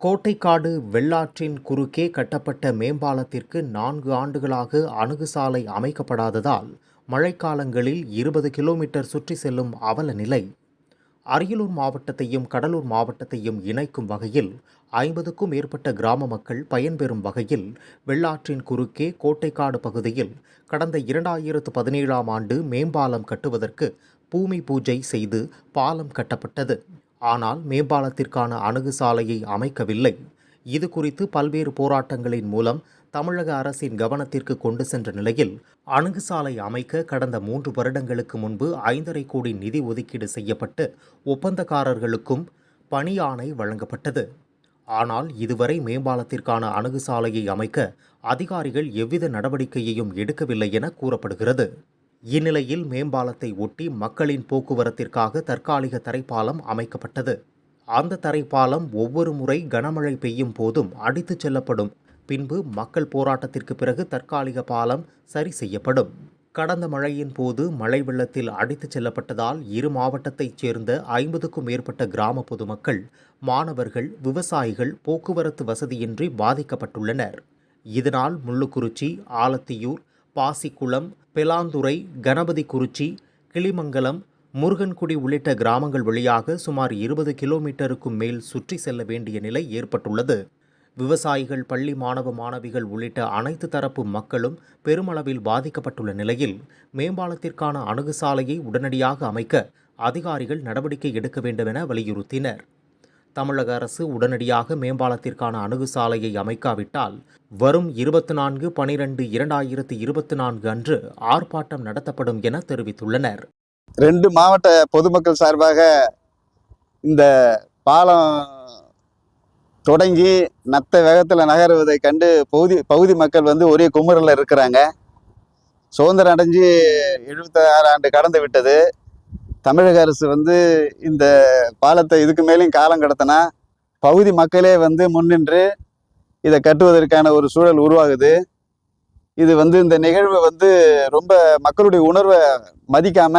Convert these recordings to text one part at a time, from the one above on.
கோட்டைக்காடு வெள்ளாற்றின் குறுக்கே கட்டப்பட்ட மேம்பாலத்திற்கு நான்கு ஆண்டுகளாக அணுகுசாலை அமைக்கப்படாததால் மழைக்காலங்களில் இருபது கிலோமீட்டர் சுற்றி செல்லும் அவல நிலை. அரியலூர் மாவட்டத்தையும் கடலூர் மாவட்டத்தையும் இணைக்கும் வகையில் ஐம்பதுக்கும் மேற்பட்ட கிராம மக்கள் பயன்பெறும் வகையில் வெள்ளாற்றின் குறுக்கே கோட்டைக்காடு பகுதியில் கடந்த இரண்டாயிரத்து பதினேழாம் ஆண்டு மேம்பாலம் கட்டுவதற்கு பூமி பூஜை செய்து பாலம் கட்டப்பட்டது. ஆனால் மேம்பாலத்திற்கான அணுகு சாலையை அமைக்கவில்லை. இது குறித்து பல்வேறு போராட்டங்களின் மூலம் தமிழக அரசின் கவனத்திற்கு கொண்டு சென்ற நிலையில் அணுகுசாலை அமைக்க கடந்த மூன்று வருடங்களுக்கு முன்பு ஐந்தரை கோடி நிதி ஒதுக்கீடு செய்யப்பட்டு ஒப்பந்தக்காரர்களுக்கும் பணி ஆணை வழங்கப்பட்டது. ஆனால் இதுவரை மேம்பாலத்திற்கான அணுகுசாலையை அமைக்க அதிகாரிகள் எவ்வித நடவடிக்கையையும் எடுக்கவில்லை என கூறப்படுகிறது. இந்நிலையில் மேம்பாலத்தை ஒட்டி மக்களின் போக்குவரத்திற்காக தற்காலிக தரைப்பாலம் அமைக்கப்பட்டது. அந்த தரைப்பாலம் ஒவ்வொரு முறை கனமழை பெய்யும் போதும் அடித்துச் செல்லப்படும். பின்பு மக்கள் போராட்டத்திற்கு பிறகு தற்காலிக பாலம் சரி செய்யப்படும். கடந்த மழையின் போது மழை வெள்ளத்தில் அடித்துச் செல்லப்பட்டதால் இரு மாவட்டத்தைச் சேர்ந்த ஐம்பதுக்கும் மேற்பட்ட கிராம பொதுமக்கள் மாணவர்கள் விவசாயிகள் போக்குவரத்து வசதியின்றி பாதிக்கப்பட்டுள்ளனர். இதனால் முள்ளுக்குறிச்சி ஆலத்தியூர் பாசிக்குளம் பெலாந்துறை கணபதிக்குறிச்சி கிளிமங்கலம் முருகன்குடி உள்ளிட்ட கிராமங்கள் வழியாக சுமார் இருபது கிலோமீட்டருக்கும் மேல் சுற்றி செல்ல வேண்டிய நிலை ஏற்பட்டுள்ளது. விவசாயிகள் பள்ளி மாணவ மாணவிகள் உள்ளிட்ட அனைத்து தரப்பு மக்களும் பெருமளவில் பாதிக்கப்பட்டுள்ள நிலையில் மேம்பாலத்திற்கான அணுகுசாலையை உடனடியாக அமைக்க அதிகாரிகள் நடவடிக்கை எடுக்க வேண்டும் என வலியுறுத்தினர். தமிழக அரசு உடனடியாக மேம்பாலத்திற்கான அணுகுசாலையை அமைக்காவிட்டால் வரும் இருபத்தி நான்கு பனிரெண்டு இரண்டாயிரத்து இருபத்தி நான்கு அன்று ஆர்ப்பாட்டம் நடத்தப்படும் என தெரிவித்துள்ளனர். ரெண்டு மாவட்ட பொதுமக்கள் சார்பாக இந்த பாலம் தொடங்கி நத்த வேகத்தில் நகருவதை கண்டு பகுதி பகுதி மக்கள் வந்து ஒரே குமுறலில் இருக்கிறாங்க. சுதந்திரம் அடைஞ்சு எழுபத்தி ஆறு ஆண்டு கடந்து விட்டது. தமிழக அரசு வந்து இந்த பாலத்தை இதுக்கு மேலேயும் காலம் கடத்தினா பகுதி மக்களே வந்து முன்னின்று இதை கட்டுவதற்கான ஒரு சூழல் உருவாகுது. இது வந்து இந்த நிகழ்வு வந்து ரொம்ப மக்களுடைய உணர்வை மதிக்காம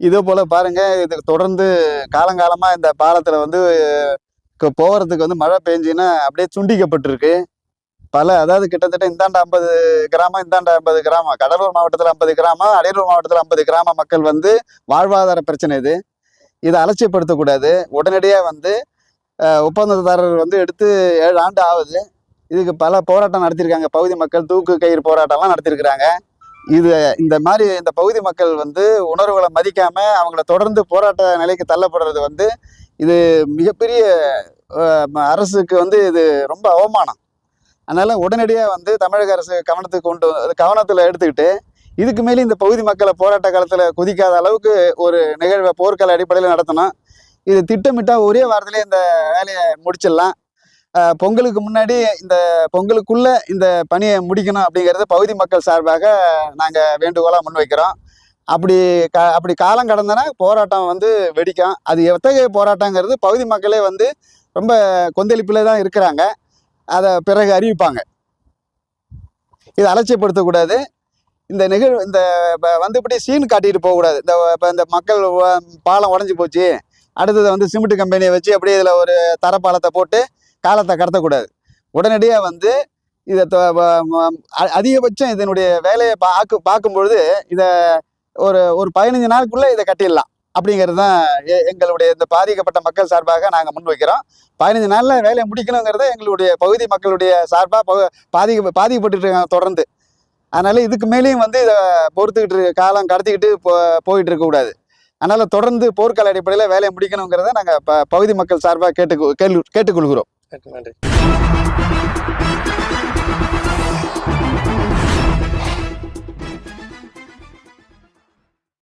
இதே போல பாருங்க இது தொடர்ந்து காலங்காலமா இந்த பாலத்துல வந்து போகிறதுக்கு வந்து மழை பெஞ்சுன்னா அப்படியே சுண்டிக்கப்பட்டிருக்கு பல அதாவது கிட்டத்தட்ட இந்தாண்ட ஐம்பது கிராமம் இந்தாண்ட ஐம்பது கிராமம். கடலூர் மாவட்டத்தில் ஐம்பது கிராமம் அரியலூர் மாவட்டத்தில் ஐம்பது கிராம மக்கள் வந்து வாழ்வாதார பிரச்சனை இது. இதை அலட்சியப்படுத்தக்கூடாது. உடனடியாக வந்து ஒப்பந்ததாரர் வந்து எடுத்து ஏழு ஆண்டு ஆகுது. இதுக்கு பல போராட்டம் நடத்தியிருக்காங்க பகுதி மக்கள் தூக்கு கயிறு போராட்டம்லாம் நடத்தியிருக்கிறாங்க இது இந்த மாதிரி இந்த பகுதி மக்கள் வந்து உணர்வுகளை மதிக்காம அவங்கள தொடர்ந்து போராட்ட நிலைக்கு தள்ளப்படுறது வந்து இது மிகப்பெரிய ம- அரசுக்கு வந்து இது ரொம்ப அவமானம். அதனால உடனடியாக வந்து தமிழக அரசு கவனத்துக்கு கொண்டு வந்து- கவனத்தில் எடுத்துக்கிட்டு இதுக்கு மேலே இந்த பகுதி மக்களை போராட்ட காலத்தில் குதிக்காத அளவுக்கு ஒரு நிகழ்வை போர்க்கால அடிப்படையில் நடத்தணும். இது திட்டமிட்டால் ஒரே வாரத்திலே இந்த வேலையை முடிச்சிடலாம். பொங்கலுக்கு முன்னாடி இந்த பொங்கலுக்குள்ள இந்த பணியை முடிக்கணும் அப்படிங்கிறது பகுதி மக்கள் சார்பாக நாங்கள் வேண்டுகோளாக முன்வைக்கிறோம். அப்படி க அப்படி காலம் கடந்தனா போராட்டம் வந்து வெடிக்கும். அது எத்தகைய போராட்டங்கிறது பகுதி மக்களே வந்து ரொம்ப கொந்தளிப்பில் தான் இருக்கிறாங்க. அதை பிறகு அறிவிப்பாங்க. இதை அலட்சியப்படுத்தக்கூடாது. இந்த நிகழ்வு இந்த ப- வந்து இப்படி சீன் காட்டிட்டு போகக்கூடாது. இந்த இப்போ இந்த மக்கள் பாலம் உடஞ்சி போச்சு. அடுத்தது வந்து சிமெண்ட் கம்பெனியை வச்சு அப்படியே இதில் ஒரு தரப்பாலத்தை போட்டு காலத்தை கடத்தக்கூடாது. உடனடியாக வந்து இதை அதிகபட்சம் இதனுடைய வேலையை பார்க்க பார்க்கும்பொழுது இதை ஒரு ஒரு பதினஞ்சு நாளுக்குள்ளே இதை கட்டிடலாம். அப்படிங்கிறது தான் எங்களுடைய இந்த பாதிக்கப்பட்ட மக்கள் சார்பாக நாங்கள் முன்வைக்கிறோம் பதினஞ்சு நாளில் வேலையை முடிக்கணுங்கிறத எங்களுடைய பகுதி மக்களுடைய சார்பாக பகு பாதிக்க பாதிக்கப்பட்டுட்டு இருக்காங்க தொடர்ந்து. அதனால் இதுக்கு மேலேயும் வந்து இதை பொறுத்துக்கிட்டு இருக்க காலம் கடத்திக்கிட்டு போ போயிட்டு இருக்கக்கூடாது அதனால் தொடர்ந்து போர்க்கால அடிப்படையில் வேலையை முடிக்கணுங்கிறத நாங்கள் ப பகுதி மக்கள் சார்பாக கேட்டு கேள்வி கேட்டுக்கொள்கிறோம். நன்றி.